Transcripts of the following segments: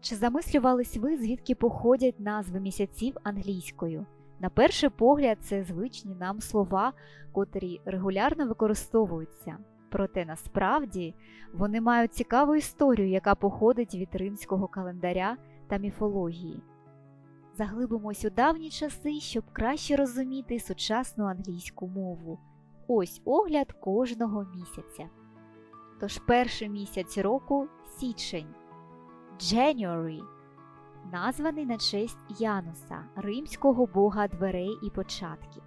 Чи замислювались ви, звідки походять назви місяців англійською? На перший погляд, це звичні нам слова, котрі регулярно використовуються. Проте насправді вони мають цікаву історію, яка походить від римського календаря та міфології. Заглибимось у давні часи, щоб краще розуміти сучасну англійську мову. Ось огляд кожного місяця. Тож перший місяць року січень. January, названий на честь Януса, римського бога дверей і початків.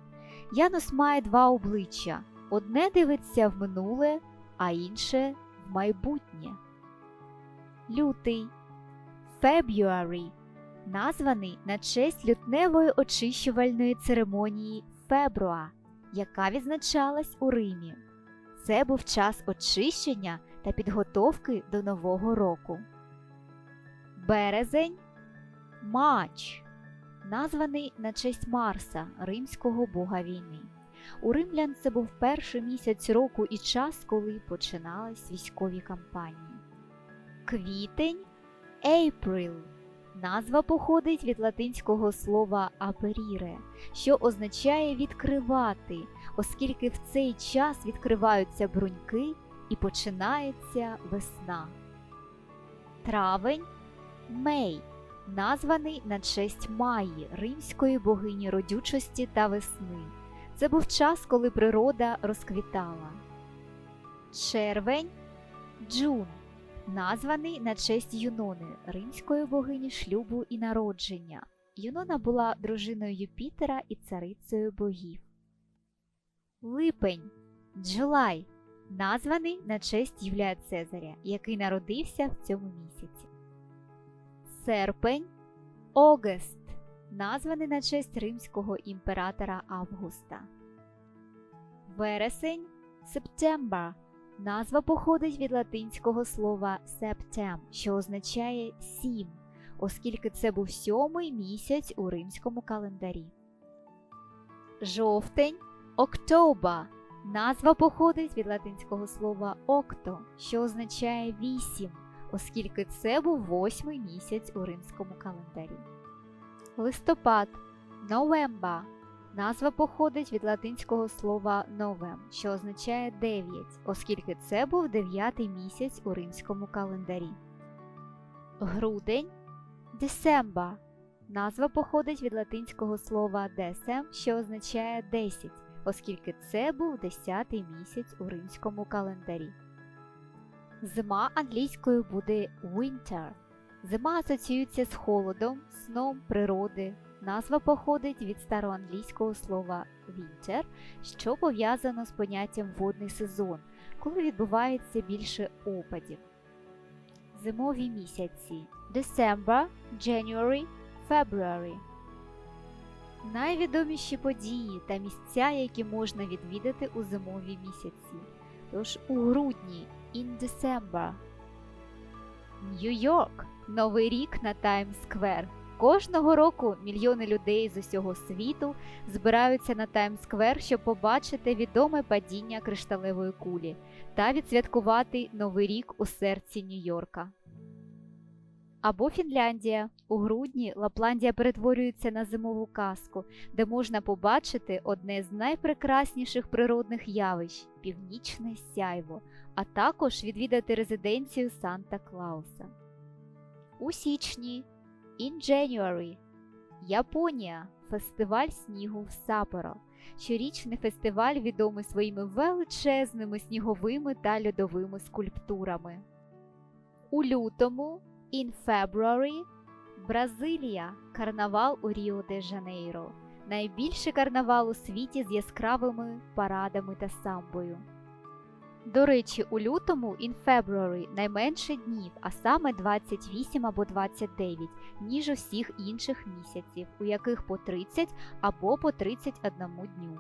Янус має два обличчя: одне дивиться в минуле, а інше в майбутнє. Лютий February, названий на честь лютневої очищувальної церемонії Фебруа, яка відзначалась у Римі. Це був час очищення та підготовки до Нового року. Березень Мач, названий на честь Марса, римського бога війни. У римлян це був перший місяць року і час, коли починались військові кампанії. Квітень April. Назва походить від латинського слова аперіре, що означає відкривати, оскільки в цей час відкриваються бруньки і починається весна. Травень Мей, названий на честь Маї, римської богині родючості та весни. Це був час, коли природа розквітала. Червень Джун, названий на честь Юнони, римської богині шлюбу і народження. Юнона була дружиною Юпітера і царицею богів. Липень Джулай, названий на честь Юлія Цезаря, який народився в цьому місяці. Серпень Огест, названий на честь римського імператора Августа. Вересень Септембер. Назва походить від латинського слова septem, що означає сім, оскільки це був сьомий місяць у римському календарі. Жовтень Октоба. Назва походить від латинського слова окто, що означає вісім, оскільки це був восьмий місяць у римському календарі. Листопад November. Назва походить від латинського слова новем, що означає дев'ять, оскільки це був дев'ятий місяць у римському календарі. Грудень December. Назва походить від латинського слова decem, що означає десять, оскільки це був десятий місяць у римському календарі. Зима англійською буде winter. Зима асоціюється з холодом, сном природи. Назва походить від староанглійського слова winter, що пов'язано з поняттям водний сезон, коли відбувається більше опадів. Зимові місяці December, January, February. Найвідоміші події та місця, які можна відвідати у зимові місяці. Тож у грудні in December. Нью-Йорк. Новий рік на Таймс-сквер. Кожного року мільйони людей з усього світу збираються на Таймс-сквер, щоб побачити відоме падіння кришталевої кулі та відсвяткувати Новий рік у серці Нью-Йорка. Або Фінляндія. У грудні Лапландія перетворюється на зимову казку, де можна побачити одне з найпрекрасніших природних явищ північне сяйво, а також відвідати резиденцію Санта Клауса. У січні In January Японія фестиваль снігу в Сапоро. Щорічний фестиваль відомий своїми величезними сніговими та льодовими скульптурами. У лютому In February Бразилія карнавал у Ріо де Жанейро. Найбільший карнавал у світі з яскравими парадами та самбою. До речі, у лютому in February найменше днів, а саме 28 або 29, ніж у всіх інших місяців, у яких по 30 або по 31 дню.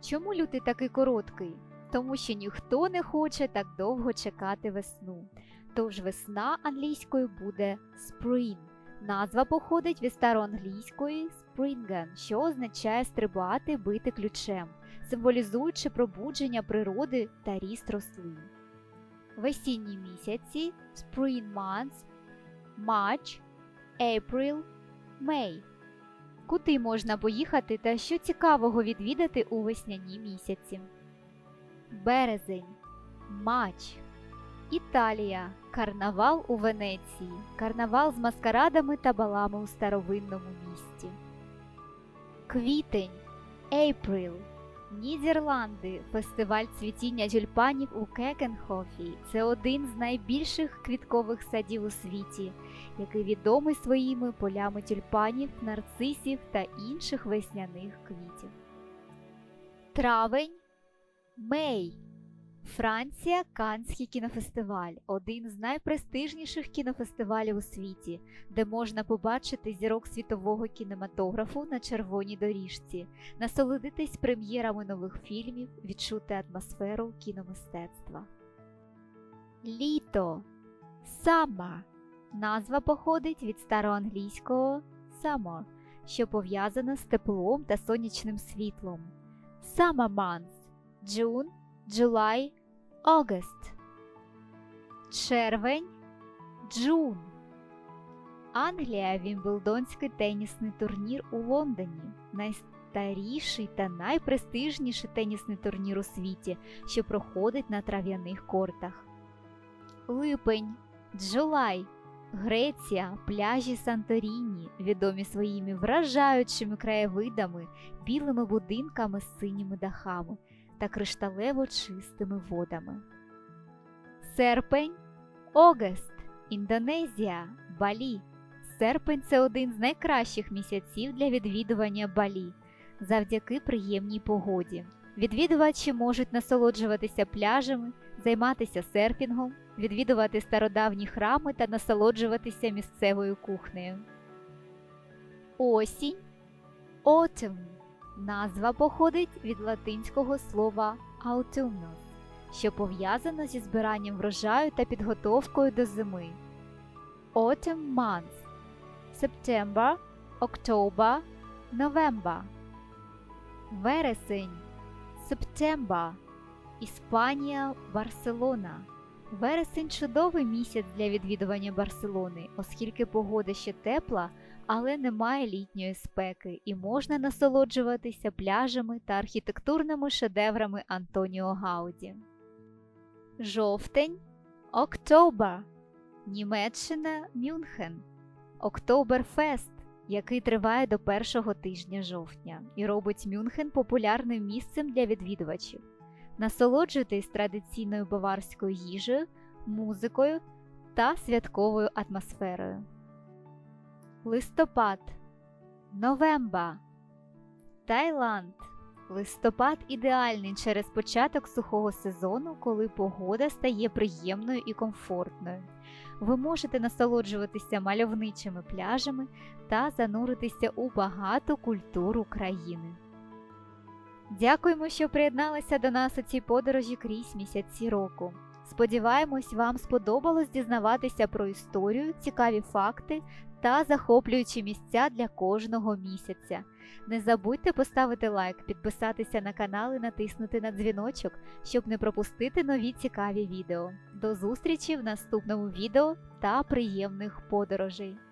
Чому лютий такий короткий? Тому що ніхто не хоче так довго чекати весну. Тож весна англійською буде spring. Назва походить від староанглійської springen, що означає стрибати, бити ключем символізуючи пробудження природи та ріст рослин. Весінні місяці Spring Months March, April, May. Куди можна поїхати та що цікавого відвідати у весняні місяці? Березень, Мач, Італія, карнавал у Венеції, карнавал з маскарадами та балами у старовинному місті. Квітень, April, Нідерланди, фестиваль цвітіння тюльпанів у Кекенхофі. Це один з найбільших квіткових садів у світі, який відомий своїми полями тюльпанів, нарцисів та інших весняних квітів. Травень, Мей. Франція Канський кінофестиваль один з найпрестижніших кінофестивалів у світі, де можна побачити зірок світового кінематографу на червоній доріжці, насолодитись прем'єрами нових фільмів, відчути атмосферу кіномистецтва. Літо Summer. Назва походить від староанглійського summer, що пов'язано з теплом та сонячним світлом. Summer months – June, July, August. Червень Джун. Англія Вімблдонський тенісний турнір у Лондоні. Найстаріший та найпрестижніший тенісний турнір у світі, що проходить на трав'яних кортах. Липень Джулай. Греція, пляжі Санторіні, відомі своїми вражаючими краєвидами, білими будинками з синіми дахами та кришталево чистими водами. Серпень Огест, Індонезія, Балі. Серпень це один з найкращих місяців для відвідування Балі завдяки приємній погоді. Відвідувачі можуть насолоджуватися пляжами, займатися серфінгом, відвідувати стародавні храми та насолоджуватися місцевою кухнею. Осінь Autumn. Назва походить від латинського слова autumnus, що пов'язано зі збиранням врожаю та підготовкою до зими. Autumn months September, October, November. Вересень September. Іспанія, Барселона. Вересень чудовий місяць для відвідування Барселони, оскільки погода ще тепла, але немає літньої спеки, і можна насолоджуватися пляжами та архітектурними шедеврами Антоніо Гауді. Жовтень Октобер. Німеччина Мюнхен. Октоберфест, який триває до першого тижня жовтня і робить Мюнхен популярним місцем для відвідувачів. Насолоджуйтесь традиційною баварською їжею, музикою та святковою атмосферою. Листопад, Новемба, Таїланд. Листопад ідеальний через початок сухого сезону, коли погода стає приємною і комфортною. Ви можете насолоджуватися мальовничими пляжами та зануритися у багату культуру країни. Дякуємо, що приєдналися до нас у цій подорожі крізь місяці року. Сподіваємось, вам сподобалось дізнаватися про історію, цікаві факти та захоплюючі місця для кожного місяця. Не забудьте поставити лайк, підписатися на канал і натиснути на дзвіночок, щоб не пропустити нові цікаві відео. До зустрічі в наступному відео та приємних подорожей!